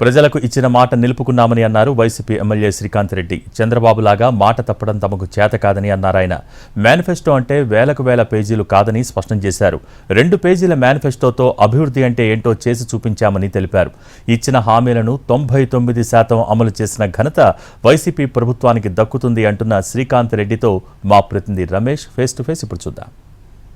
ప్రజలకు ఇచ్చిన మాట నిలుపుకున్నామని అన్నారు వైసీపీ ఎమ్మెల్యే శ్రీకాంత్ రెడ్డి. చంద్రబాబులాగా మాట తప్పడం తమకు చేత కాదని అన్నారు ఆయన. మేనిఫెస్టో అంటే వేలకు వేల పేజీలు కాదని స్పష్టం చేశారు. రెండు పేజీల మేనిఫెస్టోతో అభివృద్ధి అంటే ఏంటో చేసి చూపించామని తెలిపారు. ఇచ్చిన హామీలను తొంభై తొమ్మిది శాతం అమలు చేసిన ఘనత వైసీపీ ప్రభుత్వానికి దక్కుతుంది అంటున్న శ్రీకాంత్ రెడ్డితో మా ప్రతినిధి రమేష్ ఫేస్ టు ఫేస్ ఇప్పుడు చూద్దాం.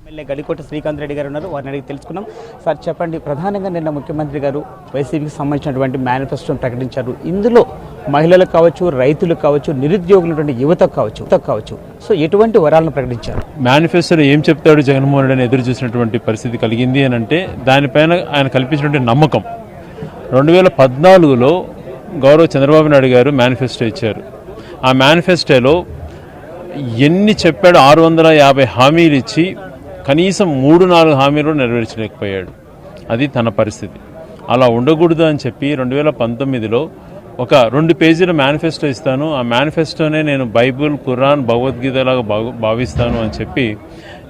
ఎమ్మెల్యే గడికోట శ్రీకాంత్ రెడ్డి గారు ఉన్నారు. వారిని అడిగి తెలుసుకున్నాం సార్ చెప్పండి. ప్రధానంగా నిన్న ముఖ్యమంత్రి గారు వైసీపీకి సంబంధించినటువంటి మేనిఫెస్టోను ప్రకటించారు. ఇందులో మహిళలకు కావచ్చు రైతులకు కావచ్చు నిరుద్యోగులటువంటి యువతకు కావచ్చు యువతకు కావచ్చు. సో ఎటువంటి వరాలను ప్రకటించారు? మేనిఫెస్టోలో ఏం చెప్తాడు జగన్మోహన్ రెడ్డి అని ఎదురు చూసినటువంటి పరిస్థితి కలిగింది అని అంటే దానిపైన ఆయన కల్పించినటువంటి నమ్మకం. రెండు వేల పద్నాలుగులో గౌరవ చంద్రబాబు నాయుడు గారు మేనిఫెస్టో ఇచ్చారు. ఆ మేనిఫెస్టోలో ఎన్ని చెప్పాడు? ఆరు వందల యాభై హామీలు ఇచ్చి కనీసం మూడు నాలుగు హామీలు నెరవేర్చలేకపోయాడు. అది తన పరిస్థితి. అలా ఉండకూడదు అని చెప్పి రెండు వేల పంతొమ్మిదిలో ఒక రెండు పేజీల మేనిఫెస్టో ఇస్తాను. ఆ మేనిఫెస్టోనే నేను బైబుల్ ఖురాన్ భగవద్గీతలాగా భావిస్తాను అని చెప్పి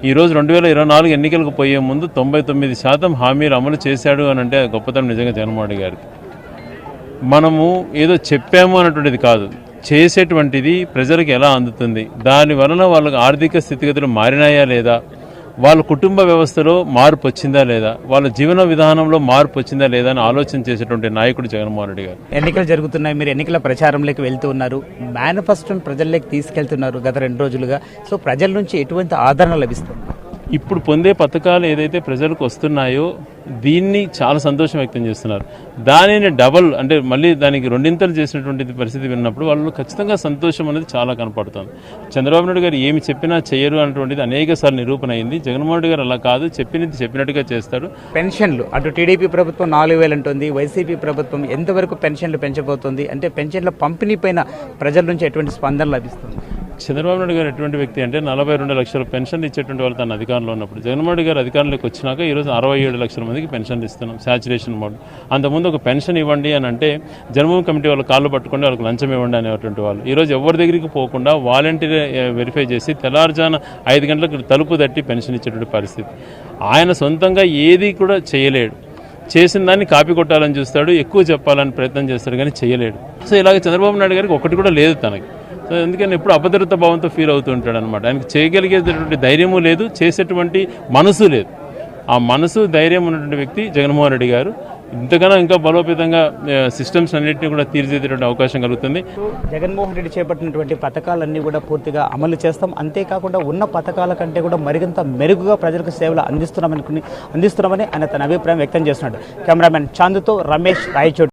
ఈరోజు రెండు వేల ఇరవై నాలుగు ఎన్నికలకు పోయే ముందు తొంభై తొమ్మిది శాతం హామీలు అమలు చేశాడు అని అంటే గొప్పతనం నిజంగా జగన్మోహన్ గారికి మనము ఏదో చెప్పాము అన్నటువంటిది కాదు. చేసేటువంటిది ప్రజలకు ఎలా అందుతుంది? దాని వలన వాళ్ళకి ఆర్థిక స్థితిగతులు మారినాయా లేదా? వాళ్ళ కుటుంబ వ్యవస్థలో మార్పు వచ్చిందా లేదా? వాళ్ళ జీవన విధానంలో మార్పు వచ్చిందా లేదా అని ఆలోచన చేసేటువంటి నాయకుడు జగన్మోహన్ రెడ్డి గారు. ఎన్నికలు జరుగుతున్నాయి. మీరు ఎన్నికల ప్రచారంలోకి వెళ్తూ ఉన్నారు. మేనిఫెస్టోను ప్రజల్లోకి తీసుకెళ్తున్నారు గత రెండు రోజులుగా. సో ప్రజల నుంచి ఎటువంటి ఆదరణ లభిస్తుంది? ఇప్పుడు పొందే పథకాలు ఏదైతే ప్రజలకు వస్తున్నాయో దీన్ని చాలా సంతోషం వ్యక్తం చేస్తున్నారు. దానిని డబల్ అంటే మళ్ళీ దానికి రెండింతలు చేసినటువంటి పరిస్థితి విన్నప్పుడు వాళ్ళు ఖచ్చితంగా సంతోషం అనేది చాలా కనపడుతుంది. చంద్రబాబు నాయుడు గారు ఏమి చెప్పినా చేయరు అనేటువంటిది అనేక సార్లు నిరూపణ అయింది. జగన్మోహన్ రెడ్డి గారు అలా కాదు చెప్పినది చెప్పినట్టుగా చేస్తారు పెన్షన్లు అటు టీడీపీ ప్రభుత్వం నాలుగు వేలు అంటుంది వైసీపీ ప్రభుత్వం ఎంతవరకు పెన్షన్లు పెంచబోతుంది అంటే పెన్షన్ల పంపిణీ పైన ప్రజల నుంచి ఎటువంటి స్పందన లభిస్తుంది? చంద్రబాబు నాయుడు గారు ఎటువంటి వ్యక్తి అంటే నలభై రెండు లక్షల పెన్షన్ ఇచ్చేటువంటి వాళ్ళు తన అధికారంలో ఉన్నప్పుడు. జగన్మోహన్ గారు అధికారంలోకి వచ్చినాక ఈరోజు అరవై ఏడు లక్షల మందికి పెన్షన్ ఇస్తున్నాం శాచురేషన్ మోడ్ అంతకుముందు ఒక పెన్షన్ ఇవ్వండి అని అంటే జన్మభూమి కమిటీ వాళ్ళు కాళ్ళు పట్టుకొని వాళ్ళకి లంచం ఇవ్వండి అనేటువంటి వాళ్ళు. ఈరోజు ఎవరి దగ్గరికి పోకుండా వాలంటీర్ వెరిఫై చేసి తెల్లారుజాన ఐదు గంటలకు తలుపు తట్టి పెన్షన్ ఇచ్చేటువంటి పరిస్థితి. ఆయన సొంతంగా ఏది కూడా చేయలేడు. చేసిన దాన్ని కాపీ కొట్టాలని చూస్తాడు ఎక్కువ చెప్పాలని ప్రయత్నం చేస్తాడు కానీ చేయలేడు. సో ఇలాగ చంద్రబాబు నాయుడు గారికి ఒకటి కూడా లేదు తనకి. సో ఎందుకని ఎప్పుడు అభద్రత భావంతో ఫీల్ అవుతూ ఉంటాడు అనమాట ఆయనకు చేయగలిగేటటువంటి ధైర్యము లేదు చేసేటువంటి మనసు లేదు. ఆ మనసు ధైర్యం ఉన్నటువంటి వ్యక్తి జగన్మోహన్ రెడ్డి గారు. ఇంతకన్నా ఇంకా బలోపేతంగా సిస్టమ్స్ అన్నింటినీ కూడా తీర్చిదిద్దేటువంటి అవకాశం కలుగుతుంది. జగన్మోహన్ రెడ్డి చేపట్టినటువంటి పథకాలన్నీ కూడా పూర్తిగా అమలు చేస్తాం. అంతేకాకుండా ఉన్న పథకాల కంటే కూడా మరింత మెరుగుగా ప్రజలకు సేవలు అందిస్తున్నామని అందిస్తున్నామని ఆయన తన అభిప్రాయం వ్యక్తం చేస్తున్నాడు. కెమెరామెన్ చాందుతో రమేష్ రాయచోటి